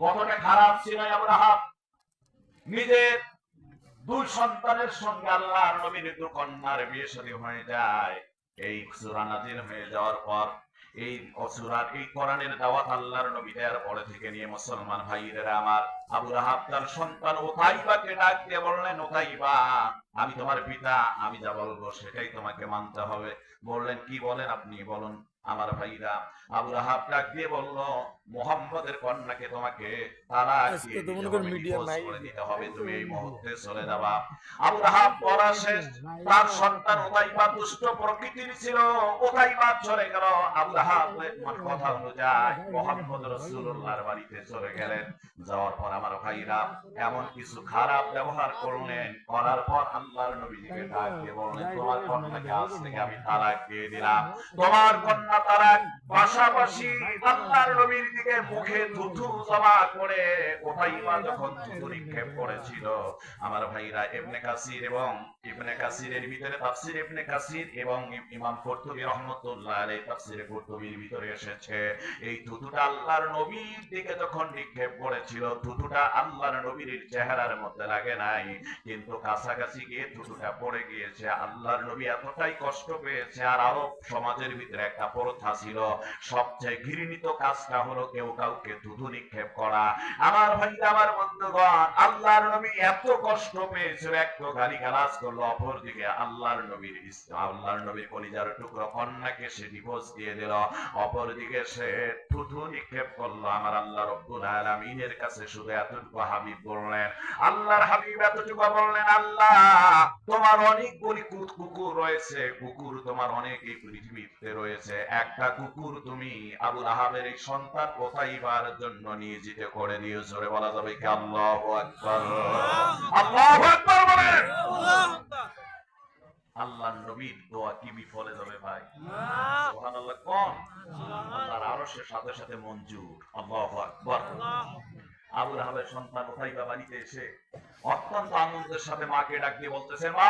কতটা খারাপ ছিল নিজের দুই সন্তানের সঙ্গে আল্লাহর নবীর দু কন্যার বিয়ে হয়ে যায়। এই হয়ে যাওয়ার পর এই অসুরার এই কোরআনের দাওয়াত আল্লাহর নবী পরে থেকে নিয়ে মুসলমান ভাইরা আমার আবু রাহাব তার সন্তান ডাক দিয়ে বললেন ওতাইবা আমি তোমার পিতা, আমি যা বলব সেটাই তোমাকে মানতে হবে। বললেন কি বলেন আপনি? বলুন আমার ভাইরা আবু রাহাব ডাক দিয়ে বলল মোহাম্মদের কন্যাকে তোমাকে তালাক আজকে দিয়ে তো দিতে করেন হবে, media divorce নাই। দিতে হবে তুমি এই মুহূর্তে চলে যাবা। আবু রাহাব পড়া শেষ তার সন্তান ওতাইবা দুষ্ট প্রকৃতির ছিল ওতাইবা চলে গেল। আবু রাহাব কথা অনুযায়ী মোহাম্মদ রাসূলুল্লাহর বাড়িতে চলে গেলেন। যাওয়ার পর আমার ভাইরা এমন কিছু খারাপ ব্যবহার করলেন। করার পর আল্লাহর নবীজিকে ডাক দিয়ে বললেন তোমার কন্যাকে আজ থেকে আমি তালাক দিয়ে দিলাম। তোমার কন্যা তালাক পাশাপাশি আল্লাহর নবীর দিকে মুখে থুথু জমা করে ওটাইবা যখন থুথু নিক্ষেপ করেছিল, আমার ভাইরা ইবনে কাসির এবং ইবনে কাসিরের ভিতরে তাফসির ইবনে কাসির এবং ইমাম তাফসিরে ভিতরে এসেছে। এই আল্লাহর নবীর দিকে যখন নিক্ষেপ করেছিল আল্লাহর নবীর চেহারার মধ্যে লাগে নাই। কিন্তু কাছাকাছি গিয়ে পড়ে গিয়েছে। আল্লাহর নবী এতটাই কষ্ট পেয়েছে, আর আরব সমাজের ভিতরে একটা প্রথা ছিল। সবচেয়ে ঘৃণিত কাজটা হলো কেউ কাউকে থুতু নিক্ষেপ করা। আমার ভাই আমার বন্ধুগণ, আল্লাহর নবী এত কষ্ট পেয়েছিল একটু গালি গালাজ করল, অপরদিকে আল্লাহর নবীর আল্লাহর নবীর কলিজার টুকরো কন্যাকে সে ডিভোর্স দিয়ে দিল, অপরদিকে সে থুথু নিক্ষেপ করল। আমার আল্লাহ রব্বুল আলামিনের কাছে শুধু এতটুকু হাবিব বললেন, আল্লাহর হাবিব এতটুকু বললেন, আল্লাহ, তোমার অনেকগুলি কুকুর রয়েছে, কুকুর তোমার অনেক পৃথিবীতে রয়েছে। একটা কুকুর তুমি আবু রাহাবের এই সন্তান কোথাইবার জন্য নিয়োজিত করে দিও জোরে বলা যাবে কি আল্লাহু আকবার? আল্লাহু আকবার বলেন আল্লাহ নবীর দোয়া কি বিফলে যাবে ভাই? সুবহানাল্লাহ কোন আল্লাহর আরশের সাথে সাথে মঞ্জুর। আল্লাহু আকবার। আবু রাহাবের সন্তান ওথাইবা বাড়িতে এসে অত্যন্ত আনন্দের সাথে মাকে ডাক দিয়ে বলতেছে মা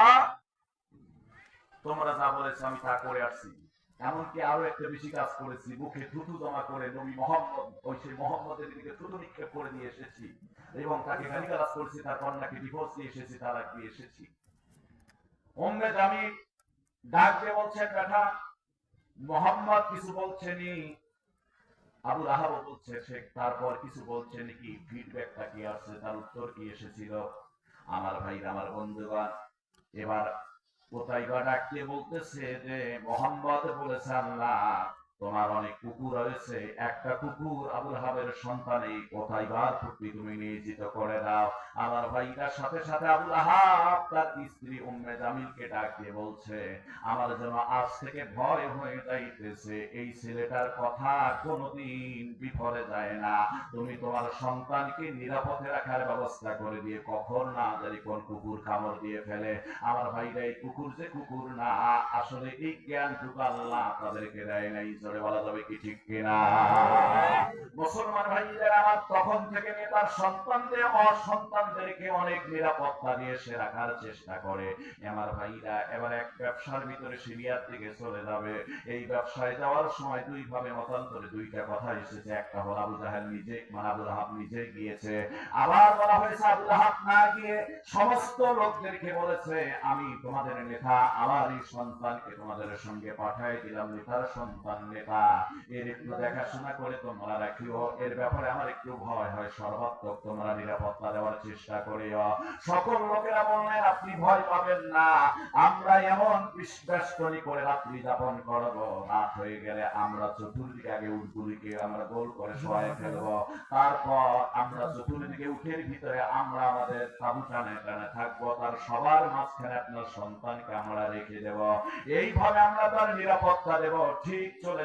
তোমরা যা বলেছ আমি তা করে আসছি। এমনকি আরও একটা বেশি কাজ করেছি, মুখে থুতু জমা করে নবী মোহাম্মদ, ওই সেই মোহাম্মদের দিকে থুতু নিক্ষেপ করে দিয়ে এসেছি। এবং তাকে গালিগালাজ করেছি, তার কন্যাকে ডিভোর্স দিয়ে এসেছি, তালাক দিয়ে এসেছি। ডাক দিয়ে বলছেন, বেটা, মোহাম্মদ কিছু বলছেনি আবু বলছে, সে তারপর কিছু ফিডব্যাকটা কি? আসছে? তার উত্তর কি এসেছিল? আমার ভাই আমার বন্ধুগণ, এবার কোথায় ডাকতে বলতেছে যে মোহাম্মদ বলেছে আল্লাহ। তোমার অনেক কুকুর রয়েছে। একটা কুকুর আবুল হাবের সন্তান, এই কোথায় বার প্রতি তুমি নিয়োজিত করে দাও। আমার ভাইটার সাথে সাথে আবুল আহাব তার স্ত্রী উম্মে জামিলকে ডাক দিয়ে বলছে, আমার যেন আজ থেকে ভয় হয়ে যাইতেছে। এই ছেলেটার কথা কোনোদিন বিফলে যায় না। তুমি তোমার সন্তানকে নিরাপদে রাখার ব্যবস্থা করে দিয়ে কখন না জানি কোন কুকুর কামড় দিয়ে ফেলে। আমার ভাইরা এই কুকুর যে কুকুর না, আসলে এই জ্ঞানটুকু আল্লাহ তাদেরকে দেয় নাই। জোরে বলা যাবে কি ঠিক কিনা? মুসলমান ভাইদের আমার তখন থেকে নিয়ে তার সন্তানদের, অসন্তানদেরকে অনেক নিরাপত্তা দিয়ে সে রাখার চেষ্টা করে। আমার ভাইরা, এবার এক ব্যবসার ভিতরে সিরিয়ার দিকে চলে যাবে। এই ব্যবসায় যাওয়ার সময় দুই ভাবে মতান্তরে দুইটা কথা এসেছে। একটা হল আবু জাহেল নিজে মানে আবু রাহাব নিজে গিয়েছে। আবার বলা হয়েছে আবু রাহাব না গিয়ে সমস্ত লোকদেরকে বলেছে, আমি তোমাদের নেতা আমার এই সন্তানকে তোমাদের সঙ্গে পাঠাই দিলাম, নেতার সন্তান নেতা এর একটু দেখাশোনা করে তোমরা রাখিও। এর ব্যাপারে আমার একটু ভয় হয় সর্বাত্মক। তোমরা নিরাপত্তা দেওয়ার চেষ্টা করিও। সকল লোকেরা বললেন, আপনি ভয় পাবেন না। আমরা এমন বিশ্বাসটনি করে রাত্রি যাপন করব। রাত হয়ে গেলে আমরা চতুর্দিকে আগে উটগুলিকে আমরা গোল করে শোয়ায় ফেলব। তারপর আমরা চতুর্দিকে উঠের ভিতরে আমরা আমাদের তাবু টানে টানে থাকব। তার সবার মাঝখানে আপনার সন্তানকে আমরা রেখে দেব। এইভাবে আমরা তার নিরাপত্তা দেব। ঠিক চলে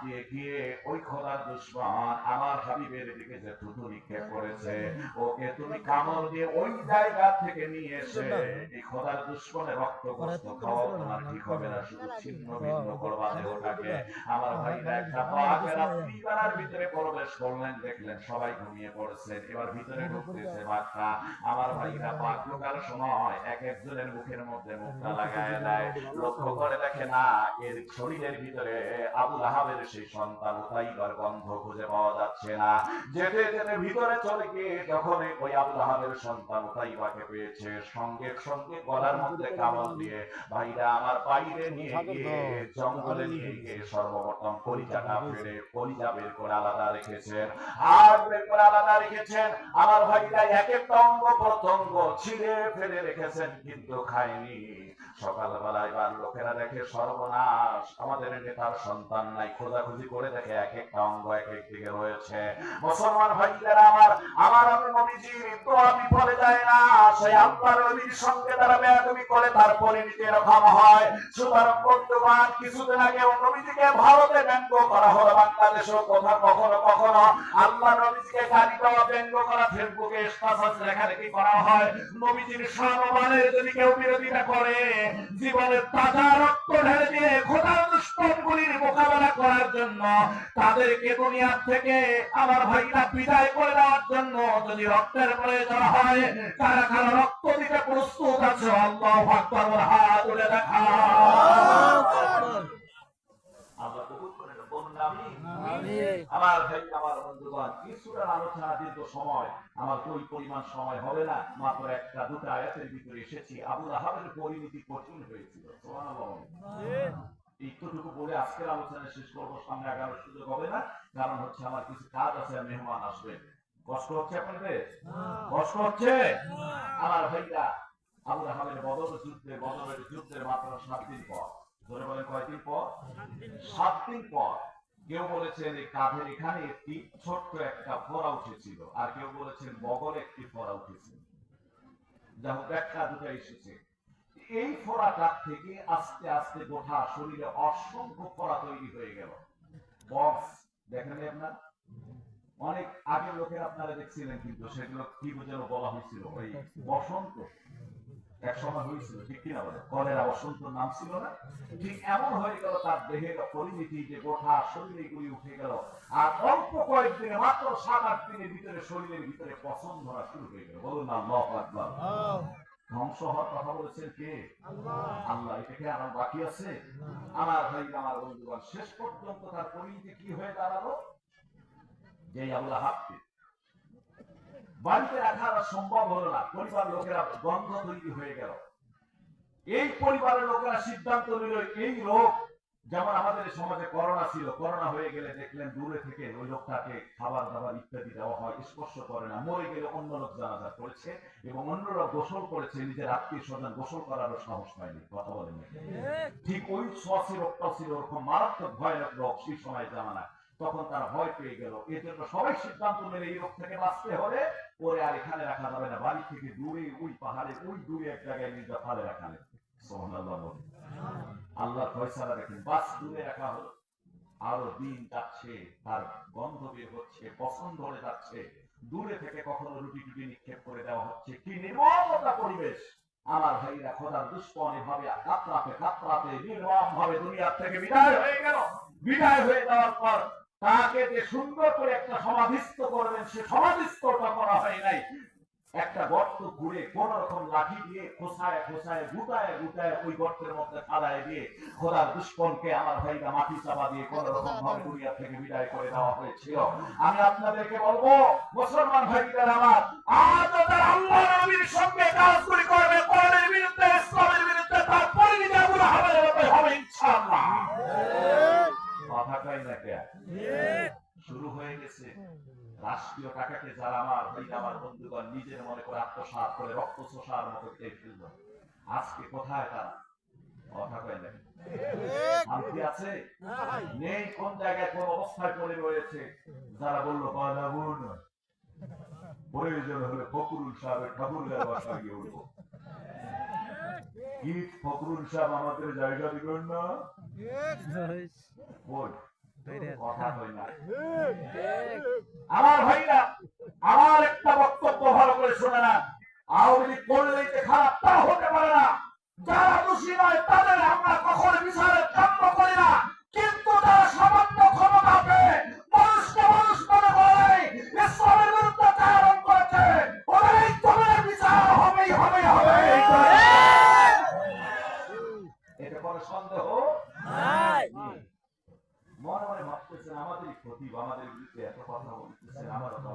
দিয়ে গিয়ে ওই খোদার দুশ্মন আমার হাবিবের দিকে যে থুতু নিক্ষেপ করেছে ওকে তুমি কামড় দিয়ে ওই জায়গা থেকে নিয়ে এসে এই খোদার দুশ্মনের রক্ত কষ্ট খাওয়া তোমার ঠিক হবে না শুধু ছিন্ন ভিন্ন করবা দেহটাকে আমার ভাইরা একটা বাঘ রাত্রিবেলার ভিতরে প্রবেশ করলেন দেখলেন সবাই ঘুমিয়ে পড়েছেন এবার ভিতরে ঢুকতেছে বাঘটা আমার ভাইরা বাঘ ঢোকার সময় এক একজনের মুখের মধ্যে মুখটা লাগায় দেয় লক্ষ্য করে দেখে না এর শরীরের ভিতরে আবুল আহাবের সেই সন্তান উতাইবার গন্ধ খুঁজে পাওয়া যাচ্ছে না। যেতে যেতে ভিতরে চলে গিয়ে যখন ওই আবুল সন্তান উতাইবাকে পেয়েছে সঙ্গে সঙ্গে গলার মধ্যে কামড় দিয়ে ভাইরা আমার বাইরে নিয়ে গিয়ে জঙ্গলে নিয়ে গিয়ে সর্বপ্রথম কলিজাটা ফেরে কলিজা বের করে আলাদা রেখেছেন। আর বের করে আলাদা রেখেছেন? আমার ভাইরা এক একটা অঙ্গ প্রত্যঙ্গ ছিঁড়ে ফেলে রেখেছেন কিন্তু খায়নি। সকালবেলায় এবার লোকেরা দেখে সর্বনাশ। আমাদের নেতার সন্তান নাই, খোঁজাখুঁজি করে দেখে এক একটা অঙ্গ এক এক দিকে রয়েছে। মুসলমান ভাইয়েরা আমার আমার আমি নবীজির তো আমি বলে যায় না। সেই আল্লাহ নবীর সঙ্গে তারা বেয়াদবি করে, তার পরিণতি এরকম হয়। সুতরাং বর্তমান কিছুদিন আগে নবীজিকে ভারতে ব্যঙ্গ করা হলো, বাংলাদেশেও কোথাও কখনো কখনো। আল্লাহ নবীজিকে গালি দেওয়া, ব্যঙ্গ করা, ফেসবুকে স্ট্যাটাস লেখালেখি করা হয়। নবীজির সম্মানের যদি কেউ বিরোধিতা করে জীবনের তাজা রক্ত ঢেলে দিয়ে খোদার দুষ্কর্মগুলির মোকাবেলা করার জন্য তাদেরকে দুনিয়া থেকে আমার ভাইরা বিদায় করে দেওয়ার জন্য যদি রক্তের প্রয়োজন হয় তারা কারা রক্ত দিতে প্রস্তুত আছে, আল্লাহ ভক্ত হাত তুলে দেখা আল্লাহ কবুল করে নেন। বলুন আমিন। কারণ হচ্ছে আমার কিছু কাজ আছে মেহমান আসবে। কষ্ট হচ্ছে আপনাদের? কষ্ট হচ্ছে? আমার ভাইরা আবুল আহাবের বদর যুদ্ধে বদরের যুদ্ধের মাত্র সাত দিন পর। ধরে বলেন কয়দিন পর? সাত দিন পর। কেউ বলেছেন এই কাঁধের এখানে একটি ছোট্ট একটা ফোড়া উঠেছিল, আর কেউ বলেছেন বগলে একটি ফোড়া উঠেছিল যা হোক, একটা দুটো এসেছে। এই ফোড়াটা থেকে আস্তে আস্তে গোটা শরীরে অসংখ্য ফোড়া তৈরি হয়ে গেল। বক্স দেখেন আপনার? অনেক আগের লোকের আপনারা দেখছিলেন কিন্তু, সেগুলো কি যেন বলা হয়েছিল? ওই বসন্ত। এক সময় হয়েছিল ঠিক কিনা বলে? কলেরা নাম ছিল না? ঠিক এমন হয়ে গেল তার দেহের পরিণতি যে গোটা শরীরে গুলি উঠে গেল। আর অল্প কয়েকদিনে মাত্র সাত আট দিনের ভিতরে শরীরের ভিতরে পছন্দ ধরা শুরু হয়ে গেল। বলুন না আল্লাহ আকবার। ধ্বংস হওয়ার কথা বলেছেন কে? আল্লাহ। এটাকে আমার বাকি আছে? আমার ভাই আমার বন্ধুগণ শেষ পর্যন্ত তার পরিণতি কি হয়ে দাঁড়াল? যে আল্লাহ হাফতে বাড়িতে রাখা আর সম্ভব হলো না। পরিবার লোকেরা গন্ধ তৈরি হয়ে গেল। এই পরিবারের লোকেরা সিদ্ধান্ত নিল এই রোগ যেমন আমাদের সমাজে করোনা ছিল করোনা হয়ে গেলে দেখলেন দূরে থেকে ওই লোকটাকে খাবার দাবার ইত্যাদি দেওয়া হয় স্পর্শ করে না মরে গেলে অন্য লোক জানাজা করেছে এবং অন্য লোক গোসল করেছে নিজের আত্মীয় স্বজন গোসল করারও সাহস পায়নি কথা বলেন ঠিক ওই সোয়াশি রোগটাও ছিল ওরকম মারাত্মক ভয়ানক রোগ সেই সময় জামানা তখন তারা ভয় পেয়ে গেল। এর জন্য সবাই সিদ্ধান্ত নিলে এই রোগ থেকে বাঁচতে হলে ওরে আর এখানে রাখা যাবে না। বাড়ি থেকে দূরে, ওই পাহাড়ে, ওই দূরে এক জায়গায় নিজে ফালে রাখা নেই। সুবহানাল্লাহ বলুন। আল্লাহর ফয়সালা দেখেন, বাস দূরে রাখা হলো। আরও দিন যাচ্ছে, তার গন্ধ বের হচ্ছে, পছন্দ হয়ে যাচ্ছে। দূরে থেকে কখনো রুটি টুটি নিক্ষেপ করে দেওয়া হচ্ছে। কি নির্মমতা পরিবেশ! আমার ভাইরা খোদার দুষ্পন এভাবে কাতরাতে কাতরাতে নির্মম ভাবে দুনিয়ার থেকে বিদায় হয়ে গেল। বিদায় হয়ে যাওয়ার পর তাকে যে সুন্দর করে একটা সমাধিস্থ করবেন সে সমাধিস্থটা করা হয় নাই। একটা গর্ত ঘুরে কোন রকম লাঠি দিয়ে খোসায় খোসায় গুটায় গুটায় ওই গর্তের মধ্যে ফালায় দিয়ে খোদার দুষ্পনকে আমার ভাইরা মাটি চাপা দিয়ে কোন রকম ভাবে দুনিয়া থেকে বিদায় করে দেওয়া হয়েছিল। আমি আপনাদেরকে বলব মুসলমান ভাইদের আমার আজ তার আল্লাহ নবীর সঙ্গে কাজগুলি করবে কোরআনের বিরুদ্ধে ইসলামের বিরুদ্ধে তার পরিণতি আহমেদের মতো হবে ইনশাআল্লাহ। না না কে? শুরু হয়ে গেছে। রাষ্ট্রীয় টাকাকে যারা আমার ভাই আমার বন্ধুগণ নিজের মনে করে আত্মসাৎ করে রক্ত শোষার মতো খেয়ে ফেলল। আজকে কোথায় তারা? কথা কয় না। শান্তি আছে? নেই। কোন জায়গায় কোন অবস্থায় পড়ে রয়েছে? যারা বলল প্রয়োজন হলে ফকরুল সাহেবের ঠাকুরের বাসায় গিয়ে উঠবো। কি ফকরুল সাহেব আমাদের জায়গা দিবেন না? বল না আমার ভাইরা আমার একটা বক্তব্য ভালো করে শুনে না। আওয়ামী লীগ করলেই যে খারাপ তা হতে পারে না। যারা দোষী নয় তাদের আমরা কখনো বিচারের কাম্য করি না। কিন্তু তারা সামান্য ক্ষমতা পেয়ে মানুষকে মানুষ মনে করে ইসলামের বিরুদ্ধে চারণ করেছে ওদের এই ধরনের বিচার হবেই হবে হবে এটা কোনো সন্দেহ মনে মনে ভাবতেছেন আমাদের ক্ষতি বা আমাদের বিরুদ্ধে এত কথা বলতেছেন আমার কথা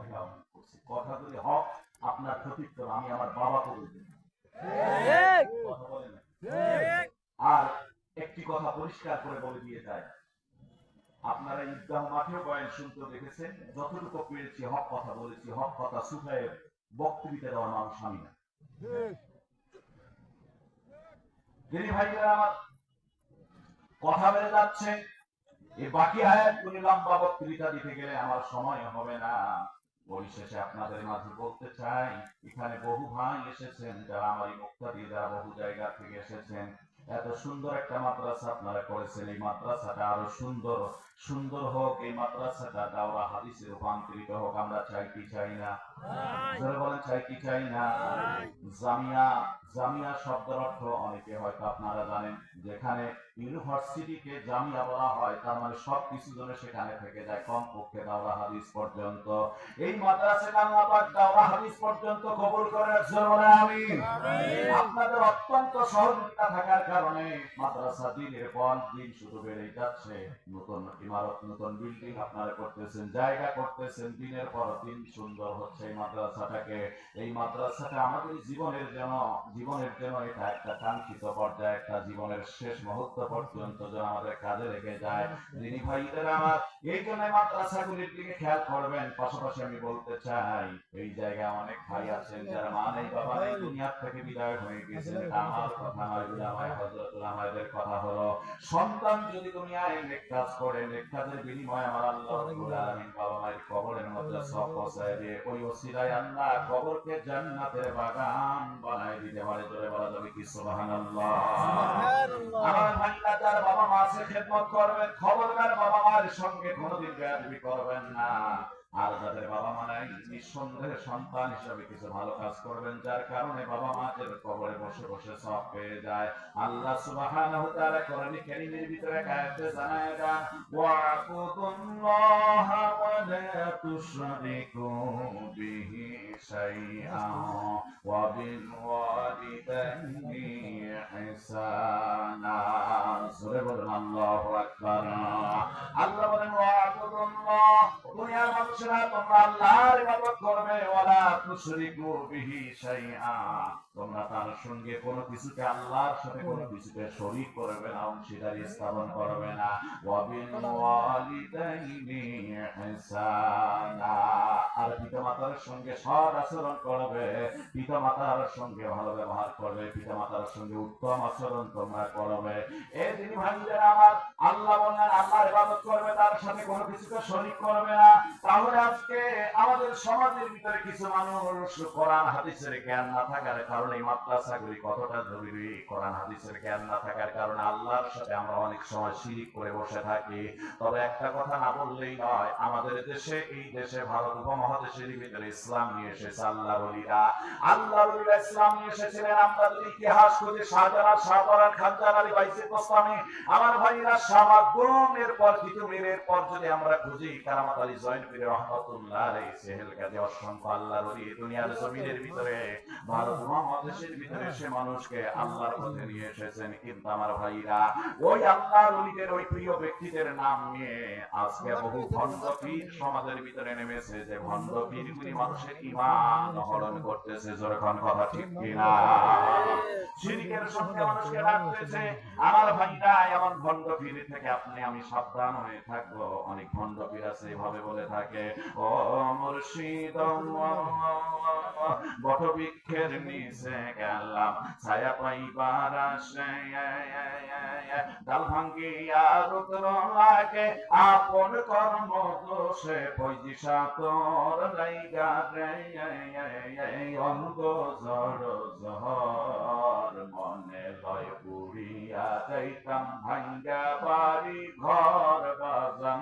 কথা যদি হক আপনার তো আমি আমার বাবাকে বলতে। আর একটি কথা পরিষ্কার করে বলে দিয়ে যায়। আপনারা ঈদগাহ মাঠেও বয়ান শুনতে দেখেছেন যতটুকু পেরেছি হক কথা বলেছি হক কথা সুফায়ের বক্তব্যতে দেওয়া মানুষ আমি না। তিনি ভাইরা আমার কথা বেড়ে যাচ্ছে। এই বাকি আয়াত গুলি লম্বা বক্তৃতা দিতে গেলে আমার সময় হবে না। পরিশেষে আপনাদের মাঝে বলতে চাই এখানে বহু ভাই এসেছেন যারা আমার এই মুক্তা দিয়ে যারা বহু জায়গা থেকে এসেছেন। এত সুন্দর একটা মাদ্রাসা আপনারা করেছেন এই মাদ্রাসাটা আরও সুন্দর সুন্দর হোক এই মাদ্রাসাটা দাওরা হাদিসে রূপান্তরিত হোক আমরা চাই কি চাই না? জোরে বলেন চাই কি চাই না? জামিয়া জামিয়া শব্দের অর্থ অনেকে হয়তো আপনারা জানেন যেখানে ইউনিভার্সিটিকে জামিয়া বলা হয় তার মানে সব কিছু জন্য সেখানে থেকে যায় দাওরা হাদিস পর্যন্ত। এই মাদ্রাসাটা আল্লাহ পাক দাওরা হাদিস পর্যন্ত কবুল আমিন। আপনাদের অত্যন্ত সহযোগিতা থাকার কারণে মাদ্রাসা দিনের পর দিন শুধু বেড়েই যাচ্ছে। নতুন ইমারত নতুন বিল্ডিং আপনারা করতেছেন জায়গা করতেছেন দিনের পর দিন সুন্দর হচ্ছে এই মাদ্রাসাটাকে। এই মাদ্রাসাটা আমাদের জীবনের যেন জীবনের জন্য এটা একটা কাঙ্ক্ষিত পর্যায়ে একটা জীবনের শেষ মুহূর্ত পর্যন্ত যেন আমাদের কাজে লেগে যায়। যিনি ভাইদের আমার এই জন্য মাদ্রাসাগুলির দিকে খেয়াল করবেন। পাশাপাশি আমি বলতে চাই এই জায়গায় অনেক ভাই আছেন যারা মা নেই বাবা নেই দুনিয়ার থেকে বিদায় হয়ে গেছেন। আমার কথা নয় উলামায়ে হযরতুল আমাদের কথা হলো। সন্তান যদি দুনিয়ায় নেক কাজ করে নেক কাজের বিনিময়ে আমার আল্লাহ রাব্বুল আলামিন বাবা মায়ের কবরের মধ্যে সব পৌঁছায় দিয়ে ওই ওসিলায় আল্লাহ কবরকে জান্নাতের বাগান বানায় দিতে পারে। জোরে বলা যাবে কি? সুবহানাল্লাহ। আমার ভাইরা যার বাবা মা খেদমত করবেন খবরদার বাবা মার সঙ্গে কোনোদিন বেয়াদবি করবেন না। আর যাদের বাবা মা নাই, নিঃসন্দেহে সন্তান হিসাবে কিছু ভালো কাজ করবেন, যার কারণে বাবা মাদের কবরে বসে বসে সব পেয়ে যায়। আল্লাহ সুবহানাহু তাআলা কোরআনে কারীমের ভিতরে আয়াতে জানায় দেন ওয়াকুদুল্লাহ ওয়া লা তুশরিকু বিহি শাইআন ওয়া বিল ওয়ালিদাইনি ইহসানা সূরা বলেন মানুষেরা তোমরা তার সঙ্গে কোনো কিছুকে আল্লাহর সাথে কোনো কিছুকে শরীক করবে না অংশীদারি স্থাপন করবে না ওয়ালিদাইনি ইহসানা আর পিতামাতার সঙ্গে সৎ আচরণ করবে পিতামাতার সঙ্গে ভালো ব্যবহার করবে পিতামাতার সঙ্গে উত্তম আচরণ তোমরা করবে এই দিন ভাইদের আমার, আল্লাহ বললেন আল্লাহর ইবাদত করবে, তার সাথে কোনো কিছুকে শরীক করবে না। তাহলে আজকে আমাদের সমাজের ভিতরে কিছু মানুষ কোরআন হাদিসের জ্ঞান না থাকার কারণে মাদ্রাসাগুলি কতটা জরুরি? কোরআন হাদিসের জ্ঞান না থাকার কারণে আল্লাহর সাথে আমরা অনেক সময় শিরিক করে বসে থাকি। তবে একটা কথা না বললেই নয়, আমাদের দেশে, এই দেশে, ভারত উপমহাদেশের ভিতরে ইসলাম নিয়ে এসেছে আল্লাহ বলিরা আল্লাহ বলিরা ইসলাম নিয়ে এসেছিলেন, আমরা যদি ইতিহাস খুঁজে শাহজাহান শাহপরান, খানজান, আলী বাইসে আমার ভাইরা শাহ মাকদুম এরপর তিতুমির এরপর যদি আমরা খুঁজি কারামাত আলী জয়নপীরের রহমাতুল্লাহ আলাইহি সেহেল কাজে অসংখ্য আল্লাহর ওলি। দুনিয়ার জমিনের ভিতরে, ভারত মহাদেশের ভিতরে সে মানুষকে আল্লাহর পথে নিয়ে এসেছেন। কিন্তু আমার ভাইরা, ওই আল্লাহর ওলিদের, ওই প্রিয় ব্যক্তিদের নাম নিয়ে আজকে বহু ভণ্ড পীর সমাজের ভিতরে নেমেছে যে ভণ্ড পীরগুলি মানুষের ইমান হরণ করতেছে। যখন কথা ঠিক কিনা? শিরিকের সঙ্গে মানুষকে ডাকতেছে, আমার ভাইরা, এমন ভণ্ড পীর থেকে আপনি আমি সাবধান হয়ে থাকব। অনেক ভণ্ড পীর বলে থাকে। ও মুর্শিদ বটবৃক্ষের নিচে গেলাম, ছায়া পাইবার আসে ডাল ভাঙ্গিয়া রুদ্র লাগে, আপন কর্ম দোষে পয়সা তোর লাইগা রে অঙ্গ জড় জহর মনে লয় পুরিয়া যাইতাম, ভাঙ্গা বাড়ি ঘর বাজান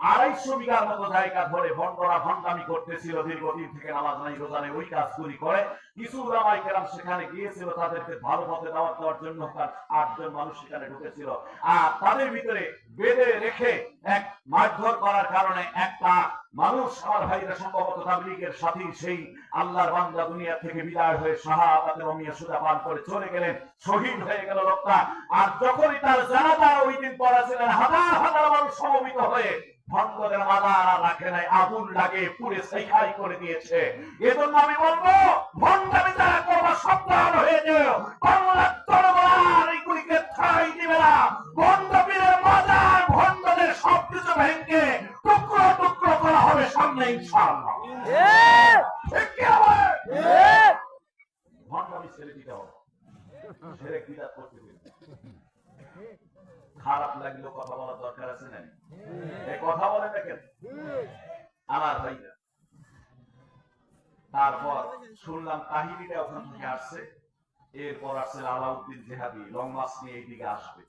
আড়াইশো বিঘার মতো জায়গা ধরে ভণ্ডরা ভণ্ডামি করতেছিল, দীর্ঘদিন থেকে নামাজ নাই, রোজা নেই, ওই কাজগুলি করে। কিছু উলামাই কেরাম সেখানে গিয়েছিল, তাদেরকে ভালো পথে দাওয়াত দেওয়ার জন্য তার আটজন মানুষ সেখানে ঢুকেছিল। আর তাদের ভিতরে বেঁধে রেখে এক মারধর করার কারণে একটা মানুষ আমার ভাইরা সম্ভবত তাবলিগের সাথী, সেই আল্লাহর বান্দা দুনিয়া থেকে বিদায় হয়ে শাহাদাতের অমিয়া সুদা পান করে চলে গেলেন, শহীদ হয়ে গেল লোকটা। আর যখনই তার জানাজা ওই দিন পড়াছিলেন হাজার হাজার মানুষ সমবেত হয়ে ভক্তদের আর রাখে নাই আগুন লাগে পুড়ে সেখাই করে দিয়েছে। এজন্য আমি বলব ভণ্ডামি যারা করবা সাবধান হয়ে বাংলার তরবার এইগুলিকে ঠাই দিবে না। ভণ্ডদের সবকিছু ভেঙে টুকরো টুকরো করা হবে সামনে ইনশাআল্লাহ। ঠিক। কি হবে ভণ্ডামি ছেড়ে দিতে হবে। ছেড়ে বিদাত করতে খারাপ লাগলেও কথা বলার দরকার আছে না? কথা বলে দেখেন আমার ভাইরা তারপর শুনলাম কাহিনীটা ওখান থেকে আসছে। এরপর আসছে আলাউদ্দিন জেহাদি লং মাস নিয়ে এইদিকে আসবে।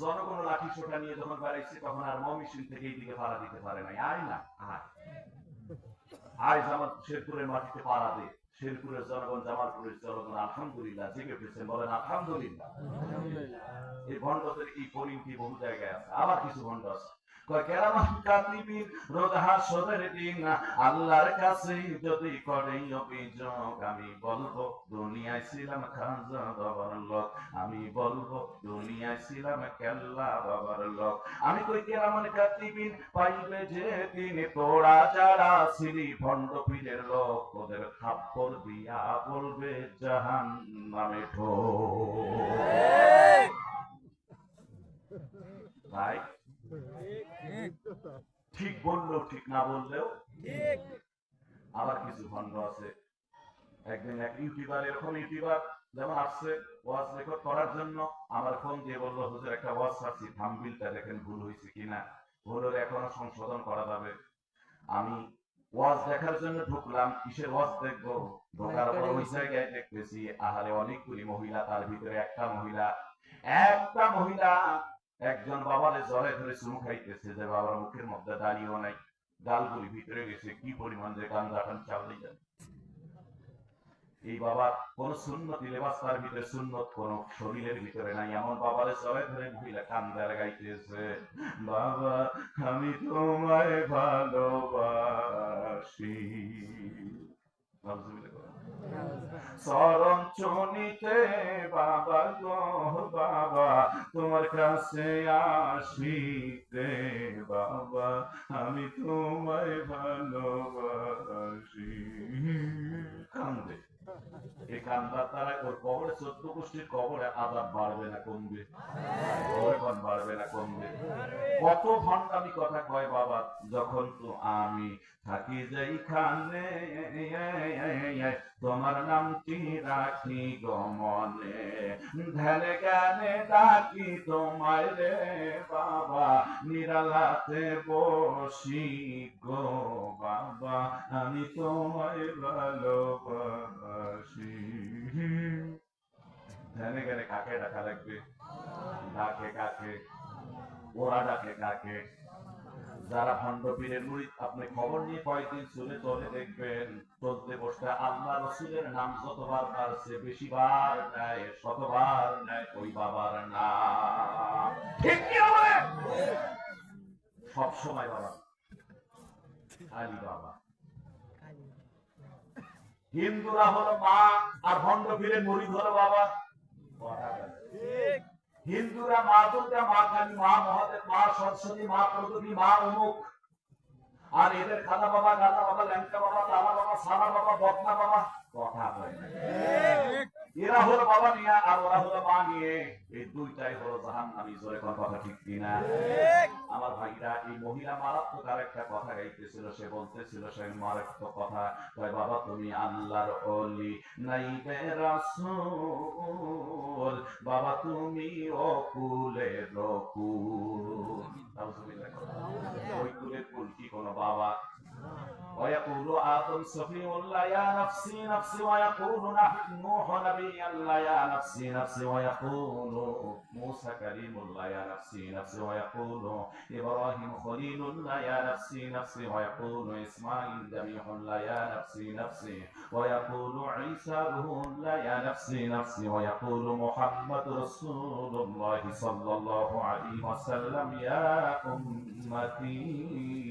জনগণ লাঠি ছোটা নিয়ে যখন বেড়াইছে, তখন আর মমিসিং থেকে এইদিকে পাড়া দিতে পারে নাই। আয় না, আয়। আয় জামাত শেরপুরের মাটিতে পাড়া দে। শেরপুরের জনগণ জামালপুরের জনগণ আলহামদুলিল্লাহ জেগে ফেলছেন বলেন আলহামদুলিল্লাহ। এই ভণ্ডদের এই পরিণতি বহু জায়গায় আছে আবার কিছু ভণ্ড আছে। কেরামান কাতিবির রোজ হাসরের দিন আল্লাহর কাছে যদি করে অভিযোগ আমি বলব দুনিয়ায় ছিলাম খাজা বাবার লোক। আমি বলব দুনিয়ায় ছিলাম কেল্লা বাবার লোক। আমি কই কেরামান কাতিবিন পাইবে যে তিনি তোরা যারা ছিলি ভণ্ড পীরের লোক ওদের থাপ্পড় দিয়া বলবে জাহান নামে ঠো ভাই ঠিক বললেও ঠিক না বললেও আবার কিছু ভণ্ড আছে। একদিন এক ইউটিউবার এরকম ইউটিউবার যেমন আসছে ওয়াজ রেকর্ড করার জন্য আমার ফোন দিয়ে বলল হুজুর একটা ওয়াজ ছাড়ছি থাম্বিলটা দেখেন ভুল হয়েছে কিনা? ভুল হলে এখনও সংশোধন করা যাবে। আমি ওয়াজ দেখার জন্য ঢুকলাম কিসের ওয়াজ দেখব? ঢোকার পর ওই জায়গায় দেখতেছি আহারে অনেকগুলি মহিলা তার ভিতরে একটা মহিলা একটা মহিলা একজন বাবারে জলে ধরে চুমু খাইতেছে, যে বাবার মুখের মধ্যে দাঁড়িয়েও নাই, গালগুলি ভিতরে গেছে, কি পরিমাণ যে গান দাটান চাউলে যান এই বাবার কোন সুন্নতি লেবাস তার ভিতরে, সুন্নত কোন শরীরের ভিতরে নাই, এমন বাবারে জলে ধরে মহিলা কান দেয়ার গাইতেছে, বাবা, আমি তোমায় ভালোবাসি। নাউজুবিল্লাহ চনিতে বাবা গো, বাবা, তোমার কাছে আসিতে বাবা, আমি তোমায় ভালোবাসি। কান্দে এই কান্দার দ্বারা ওর কবরে চোদ্দ গোষ্ঠীর কবরে আজাব বাড়বে না কমবে। বাড়বে না কমবে। কত ভণ্ডামি কথা কয় বাবা, যখন তো আমি থাকি যেখানে তোমার নামটি রাখি গমনে ধ্যানে জ্ঞানে ডাকি তোমায় রে বাবা, নিরালাতে বসি গো বাবা, আমি তোমায় ভালোবাসি। ধ্যানে গেলে কাকে ডাকা লাগবে? ডাকে কাকে? ওরা ডাকে কাকে? যারা ভণ্ড পীরের মুড়ি, আপনি খবর নিয়ে কয়েকদিন শুনে চলে দেখবেন, চলতে বসতে আল্লাহ রসুলের নাম যতবার বাড়ছে বেশি বার নেয় শতবার নেয় ওই বাবার নাম। ঠিক কি হবে? সব সময় বাবা। আলী বাবা। হিন্দুরা হলো মা, আর ভণ্ড পীরের মুড়ি হলো বাবা। হিন্দুরা মা দুর্গা মা কালী মা, মহাদেব, মা, সরস্বতী, মা প্রগতি মা, অমুক আর এদের খাদা বাবা, গাদা বাবা, ল্যাংটা বাবা, দাদা বাবা সারা বাবা, বদনা বাবা, কথা হয়। এরা হলো বাবা নিয়ে আর ওরা হলো মা নিয়ে এই দুইটাই হলো জাহান আমি জোরে কোন কথা ঠিক কিনা আমার ভাইরা এই মহিলা মারাত্মক আর একটা কথা গাইতেছিল সে বলতেছিল সে মারাত্মক কথা। কয় বাবা তুমি আল্লাহর অলি নাই রাসূল। বাবা তুমি অকুলের কুল ওই কুলের কুল কি কোনো বাবা? ويقول آدم صفي الله يا نفسي نفسي ويقول نوح نبي الله يا نفسي نفسي ويقول موسى كريم الله يا نفسي نفسي ويقول إبراهيم خليل الله يا نفسي نفسي ويقول إسماعيل جميع الله يا نفسي نفسي ويقول عيسى روح الله يا نفسي نفسي ويقول محمد رسول الله صلى الله عليه وسلم يا أمتي.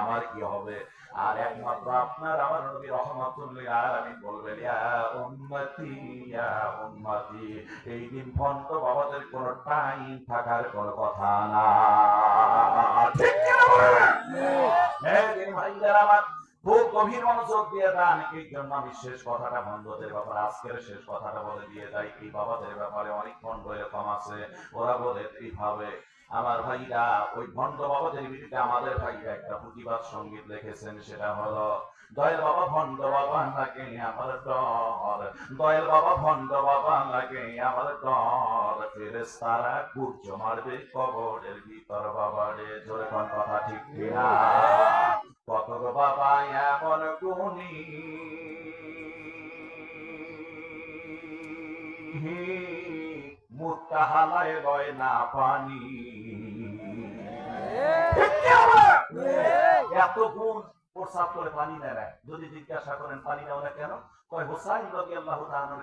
আমার কি হবে আর একমাত্র আপনার আমার নবী রহমাতুল্লাহ আলামিন বলবেন ইয়া উম্মতি ইয়া উম্মতি এই দিন ভণ্ড বাবাদের কোনো টাইম থাকার কোনো কথা না ঠিক আমার খুব গভীর মনোযোগ দিয়ে দেন এই জন্য আমি শেষ কথাটা বন্ধদের ব্যাপারে, আজকের শেষ কথাটা বলে দিয়ে যাই। এই বাবাদের ব্যাপারে অনেক ভণ্ড এরকম আছে, ওরা বলে এইভাবে, আমার ভাইরা, ওই ভণ্ড বাবাদের বিরুদ্ধে আমাদের ভাইরা একটা প্রতিবাদ সংগীত লিখেছেন, সেটা হলো, দয়াল বাবা ভণ্ড বাবা লাগে আমার ডর দয়াল বাবা ভণ্ড বাবা লাগে আমার ডর ফেরেস তারা কুর্চ মারবে কবরের ভিতর বাবারে। জোরে কথা ঠিক কিনা? কত গো বাবা এমন গুণী। মুক্তা হালায় রয় না পানি এত গুণ প্রসাব করে পানি নেয় না। যদি জিজ্ঞাসা করেন পানি নেও না কেন? কয় হোসাইন রবি আল্লাহ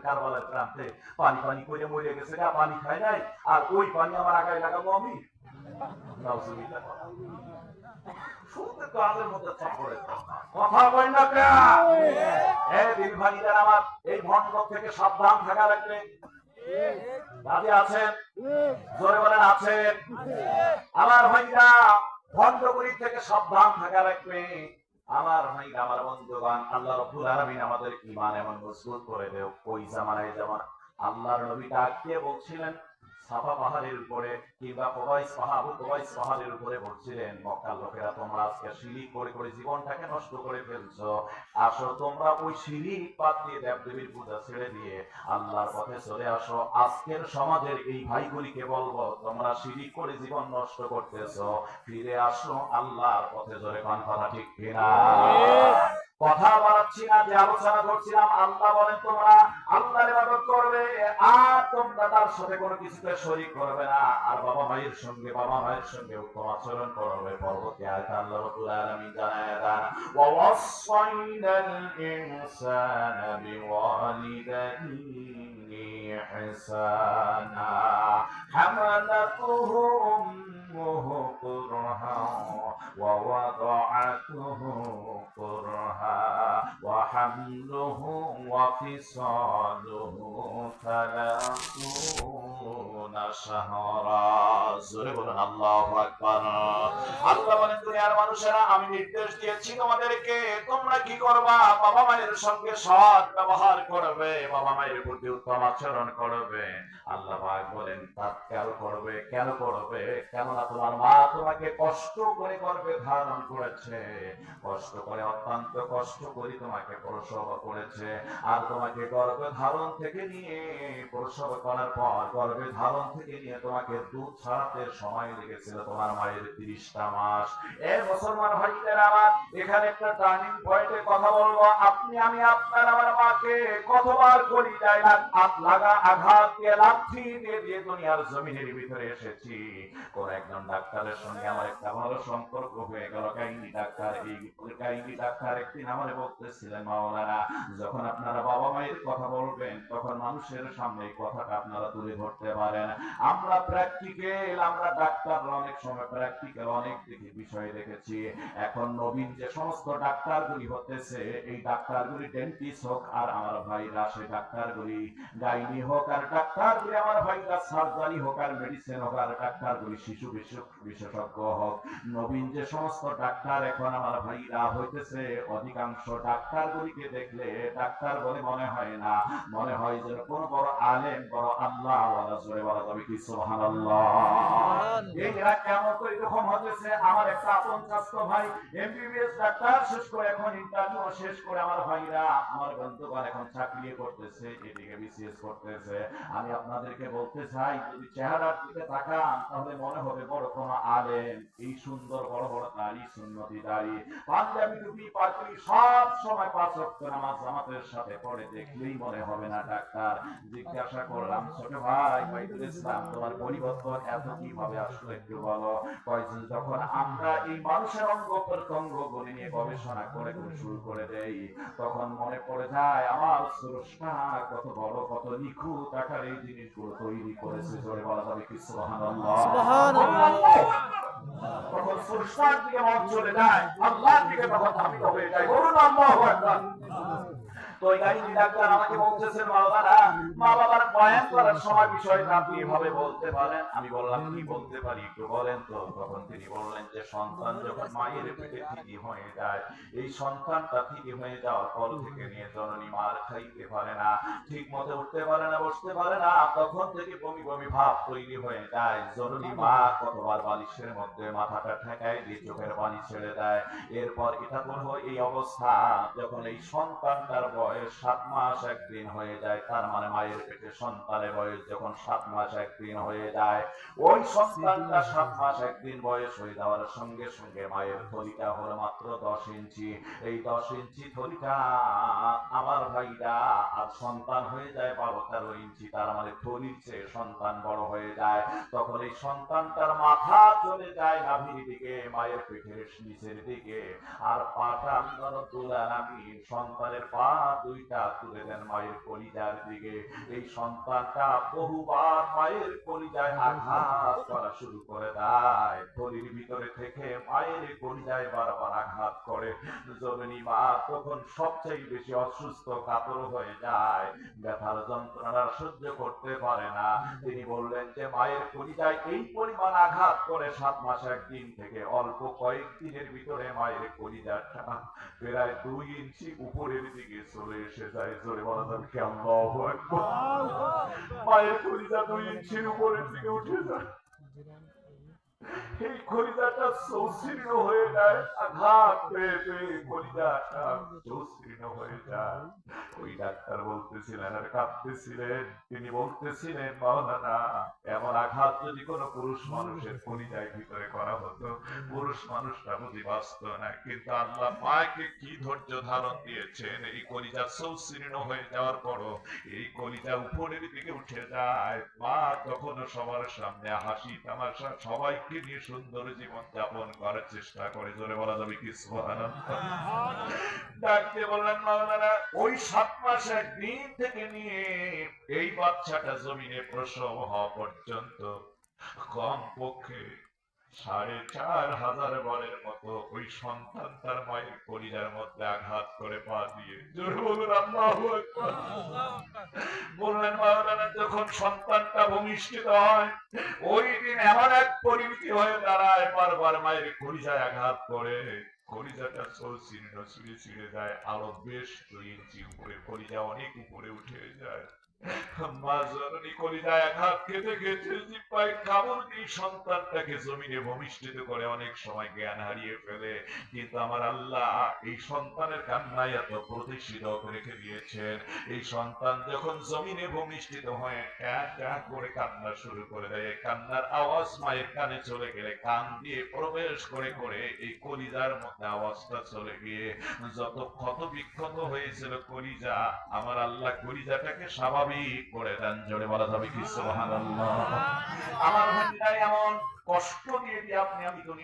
কারবালার প্রান্তে পানি পানি করে মরে গেছে গা পানি খায় নাই। আর ওই পানি আমার আগায় লাগাবো আমি। শুনতে তো আমাদের মধ্যে পড়ে। কথা বল না কে? এ দিন ভাইদের আমার এই ভণ্ড থেকে সাবধান থাকা লাগবে। রাজি আছেন? জোরে বলেন আছেন? আমার ভাইরা ভণ্ডগুলি থেকে সাবধান থাকা লাগবে। আমার ভাইরা আমার বন্ধুগণ আল্লাহ রব্বুল আলামিন আমাদের ঈমান এমন মজবুত করে দেও। ওই জামানায় যেমন আল্লাহর নবী ডাক দিয়ে বলছিলেন? সাফা পাহাড়ের উপরে কিংবা কোবাইস পাহাড় কোবাইস পাহাড়ের উপরে বলছিলেন মক্কার লোকেরা। তোমরা আজকে শিরিক করে করে জীবনটাকে নষ্ট করে ফেলছো। আসো, তোমরা ওই শিরিক বাদ দিয়ে দেবদেবীর পূজা ছেড়ে দিয়ে আল্লাহর পথে চলে আসো। আজকের সমাজের এই ভাইগুলিকে বলব, তোমরা শিরিক করে জীবন নষ্ট করতেছো। ফিরে আসো, আল্লাহর পথে জোরে কোন কথা ঠিক কিনা? বাড়াচ্ছি না, যে আলোচনা করছিলাম, আল্লাহ বলেন তোমরা, আল্লাহর ইবাদত করবে, আর তোমরা তার সাথে কোনো কিছুতে শরীক করবে না। আর বাবা মায়ের সঙ্গে, বাবা মায়ের সঙ্গে উত্তম আচরণ করবে। পরবর্তী আয়াত আল্লাহ রাব্বুল আলামিন ওয়াসাইনাল ইনসানা বিওয়ালিদাইহি ইহসানা হামালাতুহু উম্মুহু কুরহা ووضعته كرها وحمله وفصاله ثلاثون ইয়াসলাউনা সাহারা জোরে বলুন আল্লাহু আকবার আল্লাহ বলেন দুনিয়ার মানুষেরা আমি নির্দেশ দিয়েছি তোমাদেরকে তোমরা কি করবা বাবা মায়ের সঙ্গে সৎ ব্যবহার করবে বাবা মায়ের প্রতি উত্তম আচরণ করবে আল্লাহ পাক বলেন তা কেন করবে কেন করবে কেননা তোমার মা তোমাকে কষ্ট করে গর্ভে ধারণ করেছে। কষ্ট করে অত্যন্ত কষ্ট করে তোমাকে প্রসব করেছে। আর তোমাকে গর্ভে ধারণ থেকে নিয়ে প্রসব করার পর গর্ভে ধারণ থেকে নিয়ে তোমাকে দুধ ছাড়াতে সময় লেগেছিল তোমার মায়ের তিরিশটা মাস। এ মুসলমান ভাইদের আমার, এখানে একটা টার্নিং পয়েন্টে কথা বলব। আপনি, আমি, আপনার, আমার মাকে কতবার করি যাই হাত লাগা, আঘাত দিয়ে লাথি দিয়ে দিয়ে দুনিয়ার জমিনের ভিতরে এসেছি। কোন একজন ডাক্তারের সঙ্গে আমার একটা ভালো সম্পর্ক হয়ে গেল। কাহিনী ডাক্তার, এই কাহিনী ডাক্তার একদিন বলতেছিলেন, মাওলানা, যখন আপনারা বাবা মায়ের কথা বলবেন, তখন মানুষের সামনে কথাটা আপনারা তুলে ধরতে পারেন। আমরা প্র্যাকটিক্যাল আমরা অনেক সময় প্র্যাকটিক্যাল অনেক বিষয় দেখেছি। এখন নবীন যে সমস্ত ডাক্তারগুলি হতেছে, এই ডাক্তারগুলি ডেন্টিস্ট হোক আর আমার ভাইরা, সে ডাক্তারগুলি গাইনি হোক আর ডাক্তারগুলি আমার ভাইরা সার্জারি হোক আর মেডিসিন হোক আর ডাক্তারগুলি শিশু বিশেষ- বিশেষজ্ঞ হোক। নবীন যে সমস্ত ডাক্তার এখন আমার ভাইরা হইতেছে অধিকাংশ ডাক্তারগুলিকে দেখলে ডাক্তার বলে মনে হয় না। মনে হয় কোন বড় আলেম বড় আল্লাহ জোরে বলা যাবে কি এই এরা কেমন করে এরকম হতেছে? আমার একটা আপন স্বাস্থ্য ভাই এমবিবিএস ডাক্তার শেষ করে এখন ইন্টারভিউ শেষ করে আমার ভাইরা আমার বন্ধুগণ এখন চাকরি করতেছে এদিকে বিসিএস করতেছে। আমি আপনাদেরকে বলতে চাই যদি চেহারার দিকে তাকান তাহলে মনে হবে বড় কোন আলেম। এই সুন্দর বড় বড় দাড়ি সুন্নতি দাড়ি পাঞ্জাবি টুপি পাগড়ি সব সময় পাঁচ ওয়াক্ত নামাজ জামাতের সাথে পড়ে দেখলেই মনে হবে না ডাক্তার। জিজ্ঞাসা করলাম, ছোট ভাই বাইদুল ইসলাম, তোমার পরিবর্তন এত কীভাবে আসলো একটু বলো? কয়েকজন, যখন আমরা এই মানুষের অঙ্গ প্রত্যঙ্গ গুলি নিয়ে গবেষণা করে করে শুরু করে দেই, তখন মনে পড়ে যায়, আমার স্রষ্টা কত বড়, কত নিখুঁত আকারে এই জিনিসগুলো তৈরি করেছে। জোরে বলা যাবে কি সুবহানাল্লাহ। তখন স্রষ্টার দিকে মন চলে যায়, আল্লাহর দিকে তখন ধাবিত হয়ে যায়। বলুন আল্লাহ আকবার। তখন থেকে ঠিক মতো উঠতে পারে না, বসতে পারে না, তখন থেকে বমি বমি ভাব তৈরি হয়ে যায়। জননী মা কতবার বালিশের মধ্যে মাথাটা ঠেকায় দিয়ে চোখের পানি ছেড়ে দেয়। এরপর এটা বলব এই অবস্থা, যখন এই সন্তানটার বয়স সাত মাস একদিন হয়ে যায়, তার মানে মায়ের পেটে সন্তানের বয়স যখন সাত মাস একদিন হয়ে যায়, ওই সন্তানটা সাত মাস একদিন বয়স হয়ে যাওয়ার সঙ্গে সঙ্গে মায়ের থলিটা হলো মাত্র দশ ইঞ্চি। এই দশ ইঞ্চি থলিটা আমার ভাইরা আর সন্তান হয়ে যায়, বারো তেরো ইঞ্চি, তার মানে থলির চেয়ে সন্তান বড় হয়ে যায়। তখন এই সন্তানটার মাথা চলে যায় নাভির দিকে, মায়ের পেটের নিচের দিকে। আর পাটা আমি সন্তানের পা দুইটা তুলে দেন মায়ের কলিজার দিকে। এই সন্তানটা বহুবার মায়ের কলিজায় আঘাত করা শুরু করে দেয়। থলির ভিতরে থেকে মায়ের কলিজায় বারবার আঘাত করে। জননী মা তখন সবচেয়ে বেশি অসুস্থ, কাতর হয়ে যায়। ব্যথার যন্ত্রণা সহ্য করতে পারে না। তিনি বললেন যে, মায়ের কলিজায় এই পরিমাণ আঘাত করে সাত মাস একদিন থেকে। অল্প কয়েক দিনের ভিতরে মায়ের কলিজাটা প্রায় দুই ইঞ্চি উপরের দিকে চলে এসে যায় জোরে বলা যাবে কি আল্লাহু আকবার। মায়ের কলিজা দুই ইঞ্চির উপরের দিকে উঠে যায় এই কলিজাটা সৌসীর্ণ হয়ে যায়, আঘাত পেয়ে পেয়ে কলিজাটা সৌসীর্ণ হয়ে যায়। ওই ডাক্তার বলতেছিলেন, আর কাঁদতেছিলেন। তিনি বলতেছিলেন, মাওলানা, এমন আঘাত যদি কোনো পুরুষ মানুষের কলিজায় ভিতরে করা হতো, পুরুষ মানুষটা বুঝি বাঁচত না। কিন্তু আল্লাহ মাকে কি ধৈর্য ধারণ দিয়েছেন? এই কলিজা সৌসীর্ণ হয়ে যাওয়ার পরও এই কলিজা উপরের দিকে উঠে যায়। মা তখন সবার সামনে হাসি তামাশা সবাইকে নিয়ে সুন্দর জীবন যাপন করার চেষ্টা করে। জোরে বলা যাবে কি ডাকতে বললেন, মাওলানা, ওই সাত মাস একদিন থেকে নিয়ে এই বাচ্চাটা জমিনে প্রসব হওয়া পর্যন্ত কম পক্ষে সাড়ে চার হাজার বরের মতো ওই সন্তান তার মায়ের কলিজার মধ্যে আঘাত করে পা দিয়ে। বললেন, মাওলানা, যখন সন্তানটা ভূমিষ্ঠিত হয়, ওই দিন এমন এক পরিণতি হয়ে দাঁড়ায়, বারবার মায়ের কলিজায় আঘাত করে। কলিজাটা সব ছিন্ন ছিঁড়ে ছিঁড়ে যায় আরও বেশ দুই ইঞ্চি উপরে, কলিজা অনেক উপরে উঠে যায়। মা জননী দিয়ে সন্তানটাকে জমিনে ভূমিষ্ঠিত করে অনেক সময় জ্ঞান হারিয়ে ফেলে। কিন্তু আমার আল্লাহ এই সন্তানের কান্নায় এত প্রতিষ্ঠিত রেখে দিয়েছেন। এই সন্তান যখন জমিনে ভূমিষ্ঠিত হয়ে করে কান্না শুরু করে দেয়। কান্নার আওয়াজ মায়ের কানে চলে গেলে কান দিয়ে প্রবেশ করে করে এই কলিজার মধ্যে আওয়াজটা চলে গিয়ে, যত ক্ষত বিক্ষত হয়েছিল কলিজা, আমার আল্লাহ কলিজাটাকে স্বাভাবিক করে দেন, জোরে বলা যাবে কি? সুবহানাল্লাহ। আমার ভাতিটাই এমন কষ্ট দিয়ে দিয়ে আপনি আমি দুনিয়া